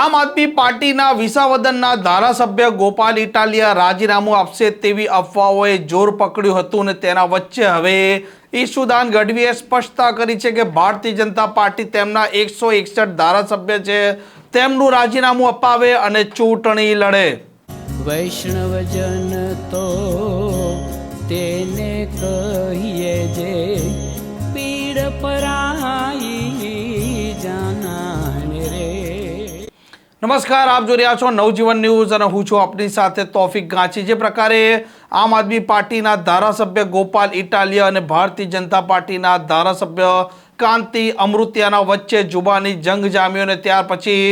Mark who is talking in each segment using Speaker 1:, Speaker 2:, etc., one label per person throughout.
Speaker 1: આમ આદમી પાર્ટીના વિસાવદનના ધારાસભ્ય ગોપાલ ઇટાલિયા રાજીનામું આપશે તેવી અફવાઓએ જોર પકડ્યું હતું અને તેના વચ્ચે હવે ઈશુદાન ગઢવીએ સ્પષ્ટતા કરી છે કે ભારતીય જનતા પાર્ટી તેમના એકસો એકસઠ ધારાસભ્ય છે. તેમનું રાજીનામું અપાવે અને ચૂંટણી લડે.
Speaker 2: વૈષ્ણવજન તો તેને કહીએ
Speaker 1: નમસ્કાર, આપ જોઈ રહ્યા છો નવજીવન ન્યૂઝ અને હું છું આપની સાથે તોફિક ગાંચી. જે પ્રકારે આમ આદમી પાર્ટીના ધારાસભ્ય ગોપાલ ઇટાલિયા અને ભારતીય જનતા પાર્ટીના ધારાસભ્ય કાંતિ અમૃતિયાના વચ્ચે જુબાની જંગ જામ્યો અને ત્યાર પછી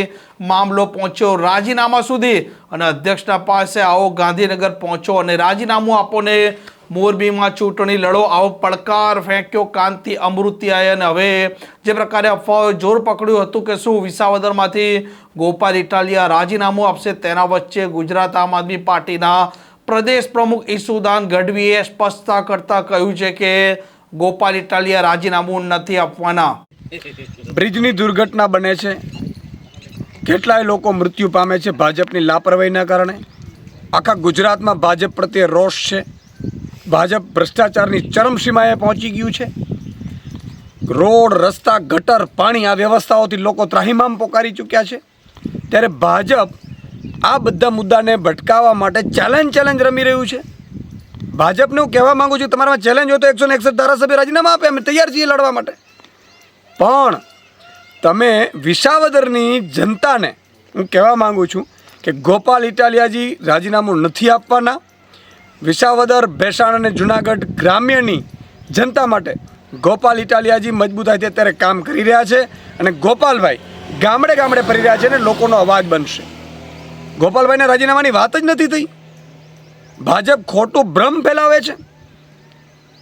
Speaker 1: મામલો પહોંચ્યો રાજીનામા સુધી. અને અધ્યક્ષના પાસે આવો ગાંધીનગર પહોંચો અને રાજીનામું આપો ને મોરબીમાં ચૂંટણી લડો, આવો પડકાર ફેંક્યો કાંતિ અમૃતિયાએ. અને હવે જે પ્રકારે અફવાઓએ જોર પકડ્યું હતું કે શું વિસાવદરમાંથી ગોપાલ ઇટાલિયા રાજીનામું આપશે તેના વચ્ચે ગુજરાત આમ આદમી પાર્ટીના પ્રદેશ પ્રમુખ ઈસુદાન ગઢવીએ સ્પષ્ટતા કરતા કહ્યું છે કે ગોપાલ ઇટાલિયા રાજીનામું નથી આપવાના.
Speaker 3: બ્રિજની દુર્ઘટના બને છે. કેટલાય લોકો મૃત્યુ પામે છે ભાજપની લાપરવાહીના કારણે. આખા ગુજરાતમાં ભાજપ પ્રત્યે રોષ છે. ભાજપ ભ્રષ્ટાચારની ચરમસીમાએ પહોંચી ગયું છે. રોડ, રસ્તા, ગટર, પાણી આ વ્યવસ્થાઓથી લોકો ત્રાહિમામ પોકારી ચૂક્યા છે. ત્યારે ભાજપ આ બધા મુદ્દાને ભટકાવવા માટે ચેલેન્જ ચેલેન્જ રમી રહ્યું છે. ભાજપને હું કહેવા માગું છું, તમારામાં ચેલેન્જ હોય તો એકસો એકસઠ ધારાસભ્ય રાજીનામા આપે, અમે તૈયાર છીએ લડવા માટે. પણ તમે વિસાવદરની જનતાને હું કહેવા માંગુ છું કે ગોપાલ ઇટાલિયાજી રાજીનામું નથી આપવાના. વિસાવદર, ભેસાણ અને જુનાગઢ ગ્રામ્યની જનતા માટે ગોપાલ ઇટાલિયાજી મજબૂતાઈથી અત્યારે કામ કરી રહ્યા છે અને ગોપાલભાઈ ગામડે ગામડે ફરી રહ્યા છે અને લોકોનો અવાજ બનશે. ગોપાલભાઈના રાજીનામાની વાત જ નથી થઈ. ભાજપ ખોટું ભ્રમ ફેલાવે છે.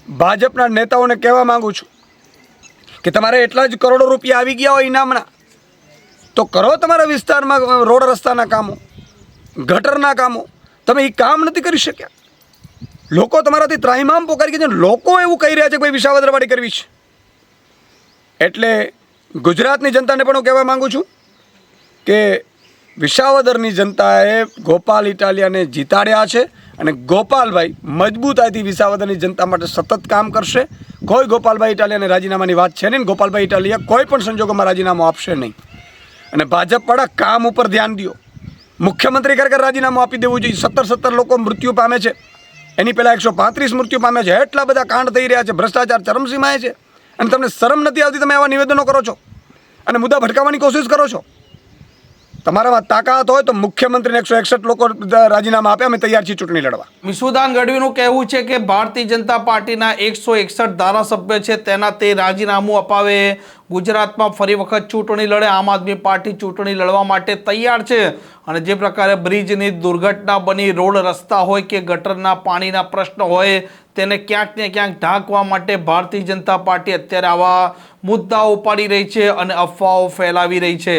Speaker 3: ભાજપના નેતાઓને કહેવા માંગુ છું કે તમારે એટલા જ કરોડો રૂપિયા આવી ગયા હોય ઇનામના, તો કરો તમારા વિસ્તારમાં રોડ રસ્તાના કામો, ગટરના કામો. તમે એ કામ નથી કરી શક્યા. લોકો તમારાથી ત્રાહિમામ પોકારી ગયા છે લોકો એવું કહી રહ્યા છે કે ભાઈ વિશાવદરવાડી કરવી છે. એટલે ગુજરાતની જનતાને પણ હું કહેવા માંગુ છું કે વિસાવદરની જનતાએ ગોપાલ ઇટાલિયાને જીતાડ્યા છે અને ગોપાલભાઈ મજબૂતાઈથી વિસાવદરની જનતા માટે સતત કામ કરશે. કોઈ ગોપાલભાઈ ઇટાલિયાને રાજીનામાની વાત છે નહીં ગોપાલભાઈ ઇટાલિયા કોઈ પણ સંજોગોમાં રાજીનામું આપશે નહીં. અને ભાજપવાળા કામ ઉપર ધ્યાન દો મુખ્યમંત્રી ખરેખર રાજીનામું આપી દેવું જોઈએ. સત્તર સત્તર લોકો મૃત્યુ પામે છે. એની પહેલાં એકસો પાંત્રીસ મૃત્યુ પામે છે. એટલા બધા કાંડ થઈ રહ્યા છે. ભ્રષ્ટાચાર ચરમસીમાએ છે. અને તમને શરમ નથી આવતી તમે આવા નિવેદનો કરો છો. અને મુદ્દા ભટકાવવાની કોશિશ કરો છો. તમારામાં તાકાત હોય તો મુખ્યમંત્રીને એકસો એકસઠ લોકો રાજીનામા આપે, અમે તૈયાર છીએ ચૂંટણી લડવા.
Speaker 1: વિશુદાન ગઢવીનું કહેવું છે કે ભારતીય જનતા પાર્ટીના એકસો એકસઠ ધારાસભ્ય છે, તેના તે રાજીનામું અપાવે. ગુજરાતમાં ફરી વખત ચૂંટણી લડે, આમ આદમી પાર્ટી ચૂંટણી લડવા માટે તૈયાર છે. અને જે પ્રકારે બ્રિજની દુર્ઘટના બની, રોડ રસ્તા હોય કે ગટરના પાણીના પ્રશ્ન હોય, તેને ક્યાંક ને ક્યાંક ઢાંકવા માટે ભારતીય જનતા પાર્ટી અત્યારે આવા મુદ્દાઓ ઉપાડી રહી છે અને અફવાઓ ફેલાવી રહી છે.